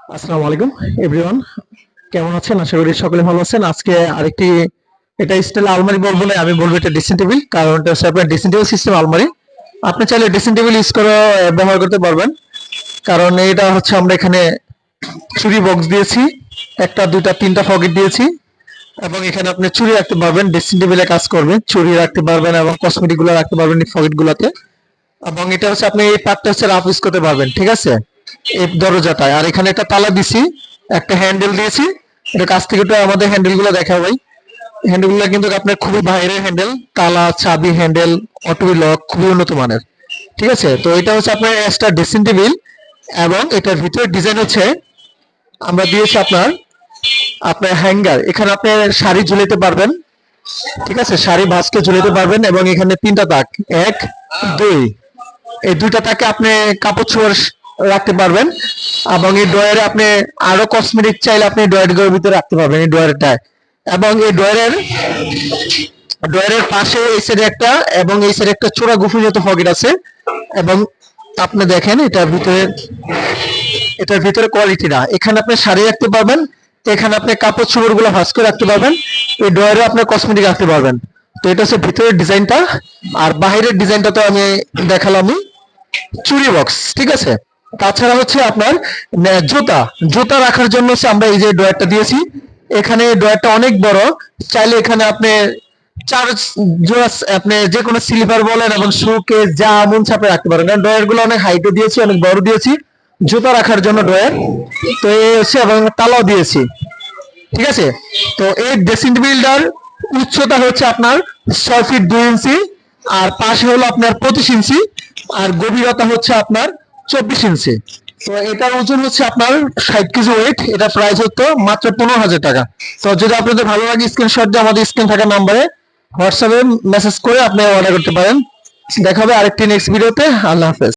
আসসালামু আলাইকুম এভরিওয়ান কেমন আছেন? আশা করি সকলে ভালো আছেন। আজকে আরেকটি, এটা স্টাইল আলমারি বলব না, আমি বলব এটা ড্রেসিং টেবিল কারণ এটা হচ্ছে আপনার ড্রেসিং টেবিল সিস্টেম আলমারি। আপনি চাইলে ড্রেসিং টেবিল ইউজ করে ব্যবহার করতে পারবেন। কারণ এটা হচ্ছে আমরা এখানে চুরি বক্স দিয়েছি, একটা, দুইটা, তিনটা পকেট দিয়েছি। এবং এখানে আপনি চুরি রাখতে পারবেন ড্রেসিং টেবিলে কাজ করবে চুরি রাখতে পারবেন এবং কসমেটিকগুলো রাখতে পারবেন এই পকেটগুলোতে এবং এটা হচ্ছে আপনি এই পার্টটা হচ্ছে রাফ ইউজ করতে পারবেন, ঠিক আছে? দরজাটায়। আর এখানে একটা তালা দিছি, একটা হ্যান্ডেল দিয়েছি। এটা কাছ থেকে একটু আমাদের হ্যান্ডেলগুলো দেখা ভাই হ্যান্ডেলগুলো কিন্তু আপনার খুবই বাইরের হ্যান্ডেল তালা, চাবি হ্যান্ডেল অটো লক খুবই উন্নত মানের। ঠিক আছে? তো এটা হচ্ছে আপনার এক্সট্রা ড্রেসিং টেবিল এবং এটার ভিতরে ডিজাইন হচ্ছে, আমরা দিয়েছি আপনার আপনার হ্যাঙ্গার এখানে আপনি শাড়ি ঝুলাতে পারবেন। ঠিক আছে? শাড়ি ভাঁজকে ঝুলাতে পারবেন এবং এখানে তিনটা তাক। এক, দুই। এই দুইটা তাকে আপনি কাপড় চোপড় রাখতে পারবেন। এবং এই ডয়ারে আপনি আরও কসমেটিক চাইলে আপনি ডয়ারের ভিতরে রাখতে পারবেন, এই ডয়ারটায় এবং এই ডয়ারের ডয়ারের পাশে এই সাইডে একটা, এবং এই সাইডে একটা চোরা গুফিযত পকেট আছে। এবং আপনি দেখেন, এটার ভিতরে এটার ভিতরে কোয়ালিটি না। এখানে আপনি শাড়ি রাখতে পারবেন, এখানে আপনি কাপড় চোপড়গুলো ভাঁজ করে রাখতে পারবেন, এই ডয়ারে আপনি কসমেটিক রাখতে পারবেন। তো এটা হচ্ছে ভিতরের ডিজাইনটা আর বাইরের ডিজাইনটা তো আমি দেখালামই। চুরি বক্স ঠিক আছে? তাছাড়া হচ্ছে আপনার জুতা। জুতা রাখার জন্য আমরা এই যে ড্রয়ারটা দিয়েছি, এখানে ড্রয়ারটা অনেক বড়। চাইলে এখানে আপনি চার জোড়া, আপনি যে কোনো স্লিপার বলেন এবং শুকে যা মন চাপে রাখতে পারেন। কারণ ড্রয়ারগুলো অনেক হাইটে দিয়েছি, অনেক বড় দিয়েছি। জুতা রাখার জন্য ড্রয়ার। তো এই হচ্ছে এবং তালাও দিয়েছি। ঠিক আছে? তো এই ড্রেসিং বিল্ডার উচ্চতা হচ্ছে আপনার ছয় ফিট দুই ইঞ্চি, আর পাশে হলো আপনার পঁচিশ ইঞ্চি, আর গভীরতা হচ্ছে আপনার চব্বিশ ইঞ্চি। তো এটার ওজন হচ্ছে আপনার ষাট কেজি ওয়েট এটা প্রাইস হতো মাত্র পনেরো হাজার টাকা। তো যদি আপনাদের ভালো লাগে স্ক্রিনশট দিয়ে আমাদের স্ক্রিন থাকা নাম্বারে হোয়াটসঅ্যাপে মেসেজ করে আপনি অর্ডার করতে পারেন। দেখা হবে আরেকটি নেক্সট ভিডিওতে আল্লাহ হাফেজ।